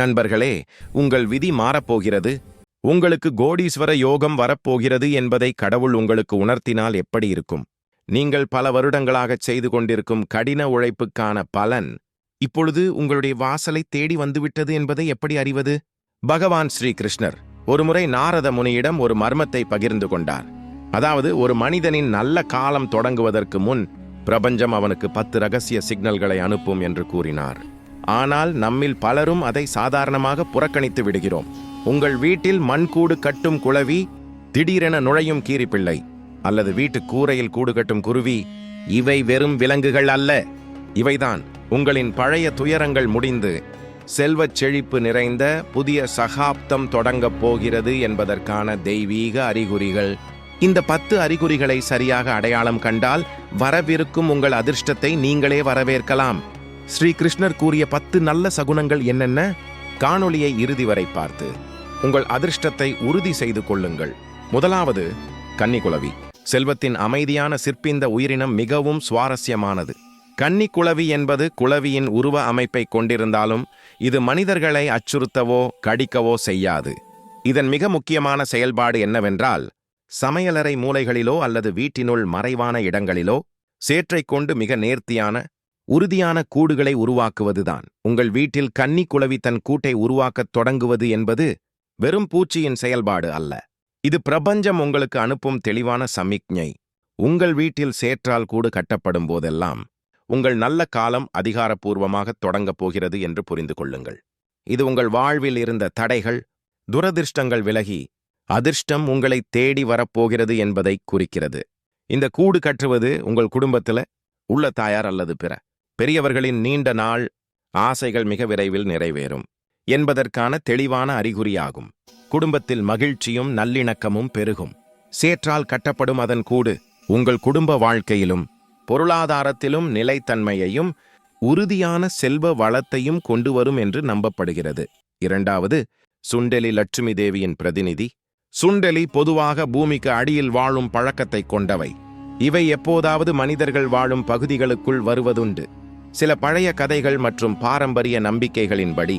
நண்பர்களே உங்கள் விதி மாறப்போகிறது. உங்களுக்கு கோடீஸ்வர யோகம் வரப்போகிறது என்பதை கடவுள் உங்களுக்கு உணர்த்தினால் எப்படி இருக்கும்? நீங்கள் பல வருடங்களாகச் செய்து கொண்டிருக்கும் கடின உழைப்புக்கான பலன் இப்பொழுது உங்களுடைய வாசலை தேடி வந்துவிட்டது என்பதை எப்படி அறிவது? பகவான் ஸ்ரீ கிருஷ்ணர் ஒருமுறை நாரத முனியிடம் ஒரு மர்மத்தை பகிர்ந்து கொண்டார். அதாவது ஒரு மனிதனின் நல்ல காலம் தொடங்குவதற்கு முன் பிரபஞ்சம் அவனுக்கு பத்து ரகசிய சிக்னல்களை அனுப்பும் என்று கூறினார். ஆனால் நம்மில் பலரும் அதை சாதாரணமாக புறக்கணித்து விடுகிறோம். உங்கள் வீட்டில் மண்கூடு கட்டும் குளவி திடீரென நுழையும் கீரிப்பிள்ளை அல்லது வீட்டு கூரையில் கூடு கட்டும் குருவி இவை வெறும் விலங்குகள் அல்ல. இவைதான் உங்களின் பழைய துயரங்கள் முடிந்து செல்வச் செழிப்பு நிறைந்த புதிய சகாப்தம் தொடங்கப் போகிறது என்பதற்கான தெய்வீக அறிகுறிகள். இந்த பத்து அறிகுறிகளை சரியாக அடையாளம் கண்டால் வரவிருக்கும் உங்கள் அதிர்ஷ்டத்தை நீங்களே வரவேற்கலாம். ஸ்ரீ கிருஷ்ணர் கூறிய பத்து நல்ல சகுனங்கள் என்னென்ன? காணொளியை இறுதி வரை பார்த்து உங்கள் அதிர்ஷ்டத்தை உறுதி செய்து கொள்ளுங்கள். முதலாவது கன்னிக்குளவி செல்வத்தின் அமைதியான சிற்பிந்த உயிரினம் மிகவும் சுவாரஸ்யமானது. கன்னிக்குளவி என்பது குளவியின் உருவ அமைப்பை கொண்டிருந்தாலும் இது மனிதர்களை அச்சுறுத்தவோ கடிக்கவோ செய்யாது. இதன் மிக முக்கியமான செயல்பாடு என்னவென்றால் சமையலறை மூலைகளிலோ அல்லது வீட்டினுள் மறைவான இடங்களிலோ சேற்றை கொண்டு மிக நேர்த்தியான உறுதியான கூடுகளை உருவாக்குவதுதான். உங்கள் வீட்டில் கன்னி குளவி தன் கூட்டை உருவாக்கத் தொடங்குவது என்பது வெறும் பூச்சியின் செயல்பாடு அல்ல. இது பிரபஞ்சம் உங்களுக்கு அனுப்பும் தெளிவான சமிக்ஞை. உங்கள் வீட்டில் சேற்றால் கூடு கட்டப்படும் போதெல்லாம் உங்கள் நல்ல காலம் அதிகாரப்பூர்வமாக தொடங்கப் போகிறது என்று புரிந்து கொள்ளுங்கள். இது உங்கள் வாழ்வில் இருந்த தடைகள் துரதிர்ஷ்டங்கள் விலகி அதிர்ஷ்டம் உங்களை தேடி வரப்போகிறது என்பதை குறிக்கிறது. இந்த கூடு கட்டுவது உங்கள் குடும்பத்துல உள்ள தாயார் அல்லது பிற பெரியவர்களின் நீண்ட நாள் ஆசைகள் மிக விரைவில் நிறைவேறும். என்பதற்கான தெளிவான அறிகுறியாகும். குடும்பத்தில் மகிழ்ச்சியும் நல்லிணக்கமும் பெருகும். சேற்றால் கட்டப்படும் அதன் கூடு உங்கள் குடும்ப வாழ்க்கையிலும் பொருளாதாரத்திலும் நிலைத்தன்மையையும் உறுதியான செல்வ வளத்தையும் கொண்டு வரும் என்று நம்பப்படுகிறது. இரண்டாவது சுண்டெலி லட்சுமி தேவியின் பிரதிநிதி. சுண்டெலி பொதுவாக பூமிக்கு அடியில் வாழும் பழக்கத்தை கொண்டவை. இவை எப்போதாவது மனிதர்கள் வாழும் பகுதிகளுக்குள் வருவதுண்டு. சில பழைய கதைகள் மற்றும் பாரம்பரிய நம்பிக்கைகளின்படி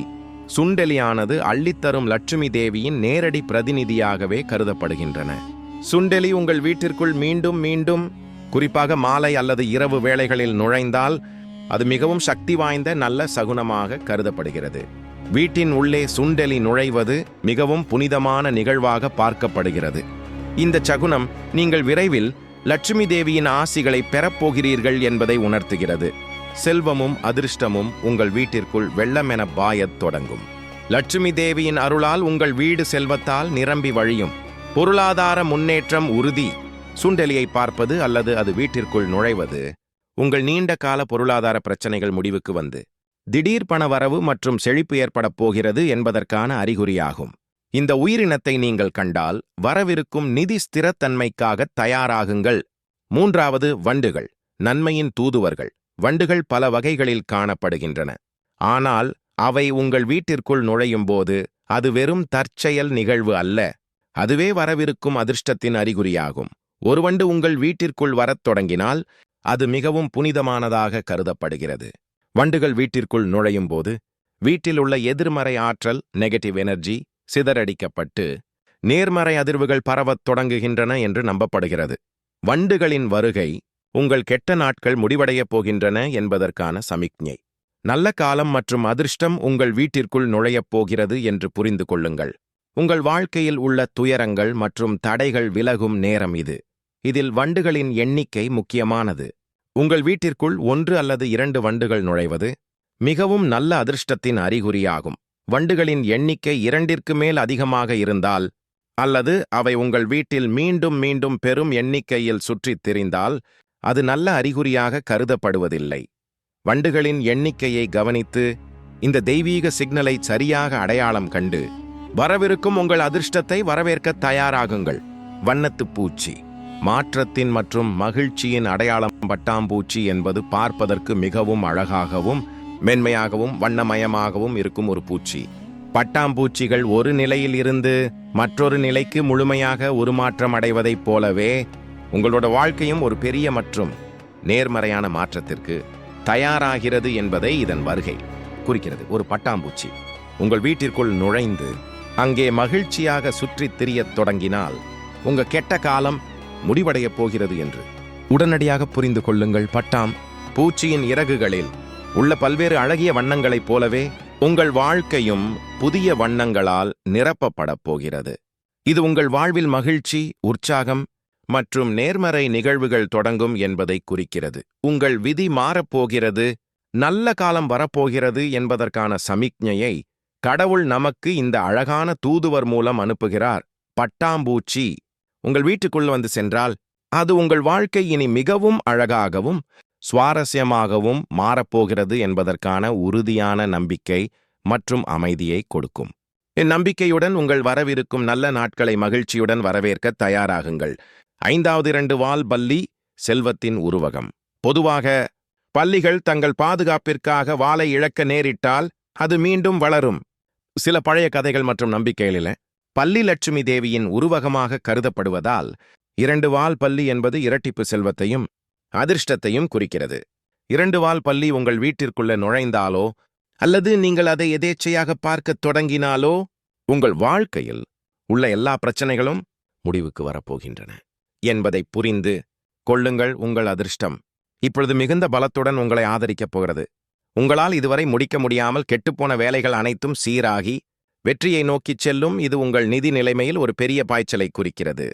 சுண்டெலியானது அள்ளித்தரும் லட்சுமி தேவியின் நேரடி பிரதிநிதியாகவே கருதப்படுகின்றன. சுண்டெலி உங்கள் வீட்டிற்குள் மீண்டும் மீண்டும் குறிப்பாக மாலை அல்லது இரவு வேளைகளில் நுழைந்தால் அது மிகவும் சக்தி வாய்ந்த நல்ல சகுனமாக கருதப்படுகிறது. வீட்டின் உள்ளே சுண்டெலி நுழைவது மிகவும் புனிதமான நிகழ்வாக பார்க்கப்படுகிறது. இந்த சகுனம் நீங்கள் விரைவில் லட்சுமி தேவியின் ஆசிகளை பெறப்போகிறீர்கள் என்பதை உணர்த்துகிறது. செல்வமும் அதிர்ஷ்டமும் உங்கள் வீட்டிற்குள் வெள்ளமென பாயத் தொடங்கும். லட்சுமி தேவியின் அருளால் உங்கள் வீடு செல்வத்தால் நிரம்பி வழியும். பொருளாதார முன்னேற்றம் உறுதி. சுண்டெலியை பார்ப்பது அல்லது அது வீட்டிற்குள் நுழைவது. உங்கள் நீண்ட கால பொருளாதார பிரச்சனைகள் முடிவுக்கு வந்து. திடீர் பண வரவு மற்றும் செழிப்பு ஏற்படப் போகிறது என்பதற்கான அறிகுறியாகும். இந்த உயிரினத்தை நீங்கள் கண்டால் வரவிருக்கும் நிதி ஸ்திரத்தன்மைக்காக தயாராகுங்கள். மூன்றாவது வண்டுகள். நன்மையின் தூதுவர்கள். வண்டுகள் பல வகைகளில் காணப்படுகின்றன. ஆனால் அவை உங்கள் வீட்டிற்குள் நுழையும் போது அது வெறும் தற்செயல் நிகழ்வு அல்ல. அதுவே வரவிருக்கும் அதிர்ஷ்டத்தின் அறிகுறியாகும். ஒரு வண்டு உங்கள் வீட்டிற்குள் வரத் தொடங்கினால் அது மிகவும் புனிதமானதாக கருதப்படுகிறது. வண்டுகள் வீட்டிற்குள் நுழையும் போது வீட்டில் உள்ள எதிர்மறை ஆற்றல் நெகட்டிவ் எனர்ஜி சிதறடிக்கப்பட்டு நேர்மறை அதிர்வுகள் பரவத் தொடங்குகின்றன என்று நம்பப்படுகிறது. வண்டுகளின் வருகை உங்கள் கெட்ட நாட்கள் முடிவடையப் போகின்றன என்பதற்கான சமிக்ஞை. நல்ல காலம் மற்றும் அதிர்ஷ்டம் உங்கள் வீட்டிற்குள் நுழையப் போகிறது என்று புரிந்து கொள்ளுங்கள். உங்கள் வாழ்க்கையில் உள்ள துயரங்கள் மற்றும் தடைகள் விலகும் நேரம் இது. இதில் வண்டுகளின் எண்ணிக்கை முக்கியமானது. உங்கள் வீட்டிற்குள் ஒன்று அல்லது இரண்டு வண்டுகள் நுழைவது மிகவும் நல்ல அதிர்ஷ்டத்தின் அறிகுறியாகும். வண்டுகளின் எண்ணிக்கை இரண்டிற்கு மேல் அதிகமாக இருந்தால் அல்லது அவை உங்கள் வீட்டில் மீண்டும் மீண்டும் பெரும் எண்ணிக்கையில் சுற்றித் திரிந்தால் அது நல்ல அறிகுறியாக கருதப்படுவதில்லை. வண்டுகளின் எண்ணிக்கையை கவனித்து இந்த தெய்வீக சிக்னலை சரியாக அடையாளம் கண்டு வரவிருக்கும் உங்கள் அதிர்ஷ்டத்தை வரவேற்க தயாராகுங்கள். வண்ணத்துப் பூச்சி. மாற்றத்தின் மற்றும் மகிழ்ச்சியின் அடையாளம் பட்டாம்பூச்சி என்பது பார்ப்பதற்கு மிகவும் அழகாகவும் மென்மையாகவும் வண்ணமயமாகவும் இருக்கும் ஒரு பூச்சி. பட்டாம்பூச்சிகள் ஒரு நிலையில் இருந்து மற்றொரு நிலைக்கு முழுமையாக உருமாற்றம் அடைவதைப் போலவே உங்களோட வாழ்க்கையும் ஒரு பெரிய மற்றும் நேர்மறையான மாற்றத்திற்கு தயாராகிறது என்பதை இதன் வருகை குறிக்கிறது. ஒரு பட்டாம்பூச்சி. உங்கள் வீட்டிற்குள் நுழைந்து அங்கே மகிழ்ச்சியாக சுற்றித் திரியத் தொடங்கினால் உங்க கெட்ட காலம் முடிவடையப் போகிறது என்று உடனடியாக புரிந்து கொள்ளுங்கள். பட்டாம் பூச்சியின் இறகுகளில் உள்ள பல்வேறு அழகிய வண்ணங்களைப் போலவே உங்கள் வாழ்க்கையும் புதிய வண்ணங்களால் நிரப்பப்படப் போகிறது. இது உங்கள் வாழ்வில் மகிழ்ச்சி உற்சாகம் மற்றும் நேர்மறை நிகழ்வுகள் தொடங்கும் என்பதை குறிக்கிறது. உங்கள் விதி மாறப்போகிறது நல்ல காலம் வரப்போகிறது என்பதற்கான சமிக்ஞையை கடவுள் நமக்கு இந்த அழகான தூதுவர் மூலம் அனுப்புகிறார். பட்டாம்பூச்சி. உங்கள் வீட்டுக்குள் வந்து சென்றால் அது உங்கள் வாழ்க்கை இனி மிகவும் அழகாகவும் சுவாரஸ்யமாகவும் மாறப்போகிறது என்பதற்கான உறுதியான நம்பிக்கை மற்றும் அமைதியை கொடுக்கும். இந்நம்பிக்கையுடன் உங்கள் வரவிருக்கும் நல்ல நாட்களை மகிழ்ச்சியுடன் வரவேற்க தயாராகுங்கள். ஐந்தாவது இரண்டு வால் பல்லி செல்வத்தின் உருவகம். பொதுவாக பல்லிகள் தங்கள் பாதுகாப்பிற்காக வாளை இழக்க நேரிட்டால் அது மீண்டும் வளரும். சில பழைய கதைகள் மற்றும் நம்பிக்கைகளில பள்ளி லட்சுமி தேவியின் உருவகமாக கருதப்படுவதால் இரண்டு வால் பள்ளி என்பது இரட்டிப்பு செல்வத்தையும் அதிர்ஷ்டத்தையும் குறிக்கிறது. இரண்டு வால் பள்ளி உங்கள் வீட்டிற்குள்ள நுழைந்தாலோ அல்லது நீங்கள் அதை எதேச்சையாக பார்க்கத் தொடங்கினாலோ உங்கள் வாழ்க்கையில் உள்ள எல்லா பிரச்சனைகளும் முடிவுக்கு வரப்போகின்றன என்பதை புரிந்து கொள்ளுங்கள் உங்கள் அதிர்ஷ்டம். இப்பொழுது மிகுந்த பலத்துடன் உங்களை ஆதரிக்கப் போகிறது. உங்களால் இதுவரை முடிக்க முடியாமல் கெட்டுப்போன வேலைகள் அனைத்தும் சீராகி வெற்றியை நோக்கிச் செல்லும் இது உங்கள் நிதி நிலைமையில் ஒரு பெரிய பாய்ச்சலை குறிக்கிறது.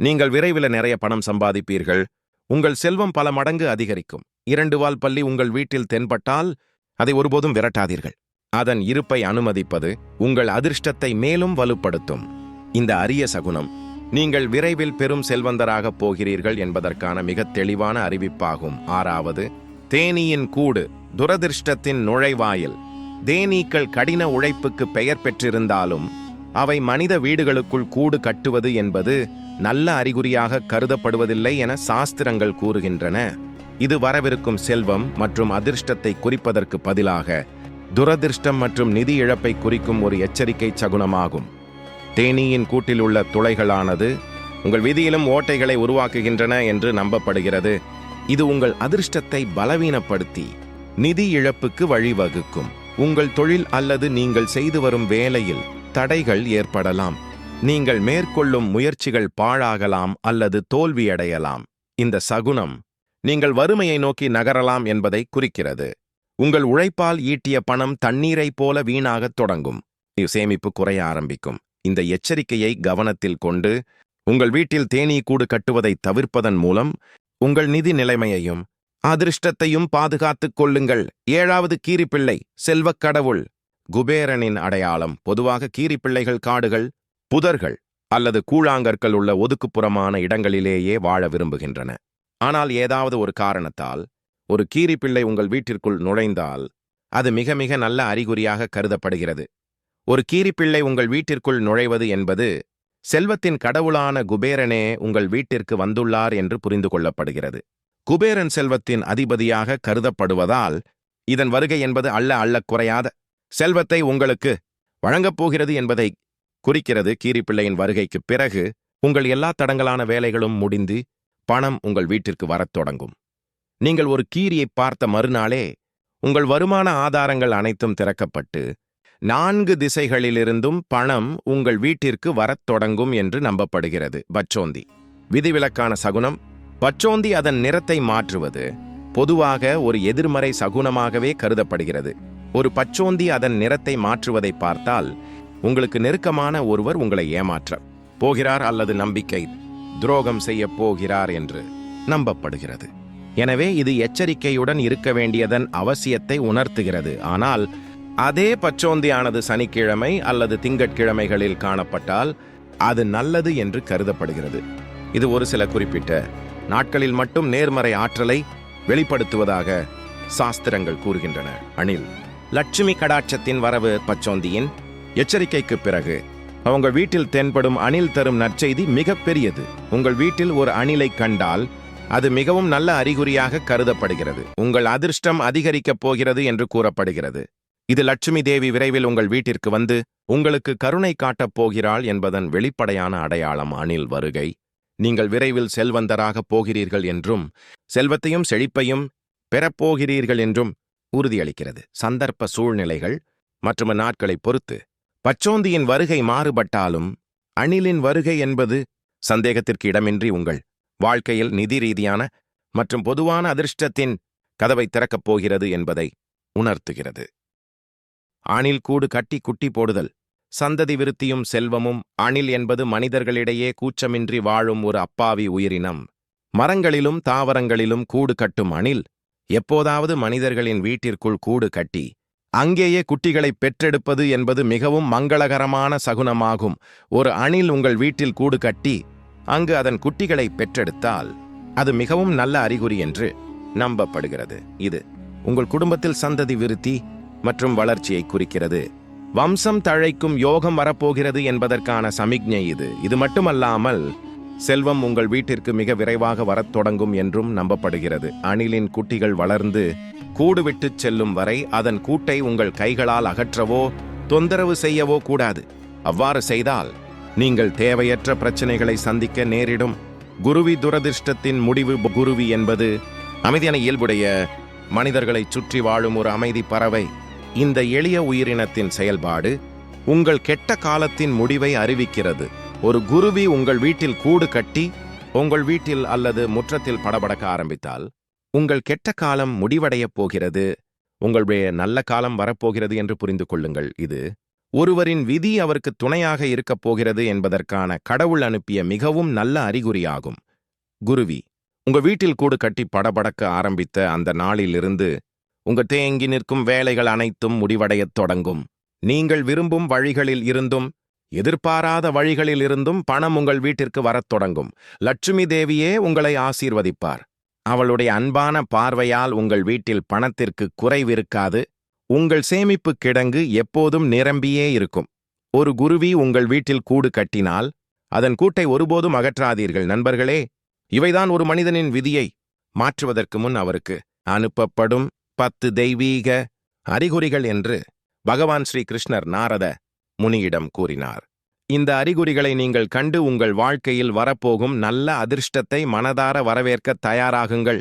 நீங்கள் விரைவில் நிறைய பணம் சம்பாதிப்பீர்கள். உங்கள் செல்வம் பல மடங்கு அதிகரிக்கும். இரண்டு வால் பள்ளி உங்கள் வீட்டில் தென்பட்டால் அதை ஒருபோதும் விரட்டாதீர்கள். அதன் இருப்பை அனுமதிப்பது உங்கள் அதிர்ஷ்டத்தை மேலும் வலுப்படுத்தும். இந்த அரிய சகுனம். நீங்கள் விரைவில் பெரும் செல்வந்தராகப் போகிறீர்கள் என்பதற்கான மிகத் தெளிவான அறிவிப்பாகும். ஆறாவது தேனீயின் கூடு துரதிர்ஷ்டத்தின் நுழைவாயில். தேனீக்கள் கடின உழைப்புக்கு பெயர் பெற்றிருந்தாலும் அவை மனித வீடுகளுக்குள் கூடு கட்டுவது என்பது நல்ல அறிகுறியாக கருதப்படுவதில்லை என சாஸ்திரங்கள் கூறுகின்றன. இது வரவிருக்கும் செல்வம் மற்றும் அதிர்ஷ்டத்தை குறிப்பதற்கு பதிலாக துரதிர்ஷ்டம் மற்றும் நிதி இழப்பை குறிக்கும் ஒரு எச்சரிக்கை சகுனமாகும். தேனீயின் கூட்டில் உள்ள துளைகளானது உங்கள் விதியிலும் ஓட்டைகளை உருவாக்குகின்றன என்று நம்பப்படுகிறது. இது உங்கள் அதிர்ஷ்டத்தை பலவீனப்படுத்தி நிதி இழப்புக்கு வழிவகுக்கும். உங்கள் தொழில் அல்லது நீங்கள் செய்து வரும் வேலையில் தடைகள் ஏற்படலாம். நீங்கள் மேற்கொள்ளும் முயற்சிகள் பாழாகலாம் அல்லது தோல்வியடையலாம். இந்த சகுனம் நீங்கள் வறுமையை நோக்கி நகரலாம் என்பதை குறிக்கிறது. உங்கள் உழைப்பால் ஈட்டிய பணம் தண்ணீரைப் போல வீணாகத் தொடங்கும். சேமிப்பு குறைய ஆரம்பிக்கும். இந்த எச்சரிக்கையை கவனத்தில் கொண்டு உங்கள் வீட்டில் தேனீ கூடு கட்டுவதை தவிர்ப்பதன் மூலம் உங்கள் நிதி நிலைமையையும் அதிர்ஷ்டத்தையும் பாதுகாத்துக் கொள்ளுங்கள். ஏழாவது கீரிப்பிள்ளை செல்வக் கடவுள். குபேரனின் அடையாளம் பொதுவாக கீரிப்பிள்ளைகள் காடுகள் புதர்கள் அல்லது கூழாங்கற்கள் உள்ள ஒதுக்குப்புறமான இடங்களிலேயே வாழ விரும்புகின்றன. ஆனால் ஏதாவது ஒரு காரணத்தால் ஒரு கீரிப்பிள்ளை உங்கள் வீட்டிற்குள் நுழைந்தால் அது மிக மிக நல்ல அறிகுறியாக கருதப்படுகிறது. ஒரு கீரிப்பிள்ளை உங்கள் வீட்டிற்குள் நுழைவது என்பது செல்வத்தின் கடவுளான குபேரனே உங்கள் வீட்டிற்கு வந்துள்ளார் என்று புரிந்து கொள்ளப்படுகிறது. குபேரன் செல்வத்தின் அதிபதியாக கருதப்படுவதால் இதன் வருகை என்பது அல்ல அல்ல குறையாத செல்வத்தை உங்களுக்கு வழங்கப் போகிறது என்பதை குறிக்கிறது கீரிப்பிள்ளையின் வருகைக்குப் பிறகு உங்கள் எல்லா தடங்களான வேலைகளும் முடிந்து பணம் உங்கள் வீட்டிற்கு வரத் தொடங்கும். நீங்கள் ஒரு கீரியைப் பார்த்த மறுநாளே உங்கள் வருமான ஆதாரங்கள் அனைத்தும் திறக்கப்பட்டு நான்கு திசைகளிலிருந்தும் பணம் உங்கள் வீட்டிற்கு வரத் தொடங்கும் என்று நம்பப்படுகிறது. பச்சோந்தி. விதிவிலக்கான சகுனம். பச்சோந்தி அதன் நிறத்தை மாற்றுவது. பொதுவாக ஒரு எதிர்மறை சகுனமாகவே கருதப்படுகிறது. ஒரு பச்சோந்தி அதன் நிறத்தை மாற்றுவதை பார்த்தால் உங்களுக்கு நெருக்கமான ஒருவர் உங்களை ஏமாற்ற போகிறார் அல்லது நம்பிக்கை துரோகம் செய்ய போகிறார் என்று நம்பப்படுகிறது. எனவே இது எச்சரிக்கையுடன் இருக்க வேண்டியதன் அவசியத்தை உணர்த்துகிறது. ஆனால் அதே பச்சோந்தியானது சனிக்கிழமை அல்லது திங்கட்கிழமைகளில் காணப்பட்டால் அது நல்லது என்று கருதப்படுகிறது. இது ஒரு சில குறிப்பிட்ட நாட்களில் மட்டும் நேர்மறை ஆற்றலை வெளிப்படுத்துவதாக சாஸ்திரங்கள் கூறுகின்றன. அணில் லட்சுமி கடாட்சத்தின் வரவு பச்சோந்தியின் எச்சரிக்கைக்கு பிறகு உங்கள் வீட்டில் தென்படும் அணில் தரும் நற்செய்தி மிகப்பெரியது உங்கள் வீட்டில் ஒரு அணிலை கண்டால் அது மிகவும் நல்ல அறிகுறியாக கருதப்படுகிறது. உங்கள் அதிர்ஷ்டம் அதிகரிக்கப் போகிறது என்று கூறப்படுகிறது. இது லட்சுமி தேவி விரைவில் உங்கள் வீட்டிற்கு வந்து உங்களுக்கு கருணை காட்டப் போகிறாள் என்பதன் வெளிப்படையான அடையாளம் அணில் வருகை. நீங்கள் விரைவில் செல்வந்தராகப் போகிறீர்கள் என்றும் செல்வத்தையும் செழிப்பையும் பெறப்போகிறீர்கள் என்றும் உறுதியளிக்கிறது. சந்தர்ப்ப சூழ்நிலைகள் மற்றும் நாட்களைப் பொறுத்து பச்சோந்தியின் வருகை மாறுபட்டாலும் அணிலின் வருகை என்பது சந்தேகத்திற்கு இடமின்றி உங்கள் வாழ்க்கையில் நிதி ரீதியான மற்றும் பொதுவான அதிர்ஷ்டத்தின் கதவை திறக்கப் போகிறது என்பதை உணர்த்துகிறது. அணில் கூடு கட்டி குட்டி போடுதல். சந்ததி விருத்தியும் செல்வமும் அணில் என்பது மனிதர்களிடையே கூச்சமின்றி வாழும் ஒரு அப்பாவி உயிரினம். மரங்களிலும் தாவரங்களிலும் கூடு கட்டும் அணில். எப்போதாவது மனிதர்களின் வீட்டிற்குள் கூடு கட்டி. அங்கேயே குட்டிகளை பெற்றெடுப்பது என்பது மிகவும் மங்களகரமான சகுனமாகும். ஒரு அணில் உங்கள் வீட்டில் கூடு கட்டி அங்கு அதன் குட்டிகளை பெற்றெடுத்தால் அது மிகவும் நல்ல அறிகுறி என்று நம்பப்படுகிறது. இது உங்கள் குடும்பத்தில் சந்ததி விருத்தி மற்றும் வளர்ச்சியை குறிக்கிறது. வம்சம் தழைக்கும் யோகம் வரப்போகிறது என்பதற்கான சமிக்ஞை இது. இது மட்டுமல்லாமல் செல்வம் உங்கள் வீட்டிற்கு மிக விரைவாக வரத் தொடங்கும் என்றும் நம்பப்படுகிறது. அணிலின் குட்டிகள் வளர்ந்து கூடு விட்டுச் செல்லும் வரை அதன் கூட்டை உங்கள் கைகளால் அகற்றவோ தொந்தரவு செய்யவோ கூடாது. அவ்வாறு செய்தால் நீங்கள் தேவையற்ற பிரச்சனைகளை சந்திக்க நேரிடும். குருவி துரதிர்ஷ்டத்தின் முடிவு குருவி என்பது அமைதியான இயல்புடைய மனிதர்களைச் சுற்றி வாழும் ஒரு அமைதி பறவை. இந்த எளிய உயிரினத்தின் செயல்பாடு உங்கள் கெட்ட காலத்தின் முடிவை அறிவிக்கிறது. ஒரு குருவி உங்கள் வீட்டில் கூடு கட்டி உங்கள் வீட்டில் அல்லது முற்றத்தில் படபடக்க ஆரம்பித்தால் உங்கள் கெட்ட காலம் முடிவடையப் போகிறது. உங்களுடைய நல்ல காலம் வரப்போகிறது என்று புரிந்து கொள்ளுங்கள். இது ஒருவரின் விதி அவருக்கு துணையாக இருக்கப் போகிறது என்பதற்கான கடவுள் அனுப்பிய மிகவும் நல்ல அறிகுறியாகும். குருவி உங்க வீட்டில் கூடு கட்டி படபடக்க ஆரம்பித்த அந்த நாளிலிருந்து உங்க தேங்கி நிற்கும் வேலைகள் அனைத்தும் முடிவடையத் தொடங்கும். நீங்கள் விரும்பும் வழிகளில் இருந்தும் எதிர்பாராத வழிகளில் இருந்தும் பணம் உங்கள் வீட்டிற்கு வரத் தொடங்கும். லட்சுமி தேவியே உங்களை ஆசீர்வதிப்பார். அவளுடைய அன்பான பார்வையால் உங்கள் வீட்டில் பணத்திற்கு குறைவிருக்காது. உங்கள் சேமிப்பு கிடங்கு எப்போதும் நிரம்பியே இருக்கும். ஒரு குருவி உங்கள் வீட்டில் கூடு கட்டினால் அதன் கூட்டை ஒருபோதும் அகற்றாதீர்கள். நண்பர்களே இவைதான் ஒரு மனிதனின் விதியை மாற்றுவதற்கு முன் அவருக்கு அனுப்பப்படும் பத்து தெய்வீக அறிகுறிகள் என்று பகவான் ஸ்ரீ கிருஷ்ணர் நாரத முனியிடம் கூறினார். இந்த அறிகுறிகளை நீங்கள் கண்டு உங்கள் வாழ்க்கையில் வரப்போகும் நல்ல அதிர்ஷ்டத்தை மனதார வரவேற்க தயாராகுங்கள்.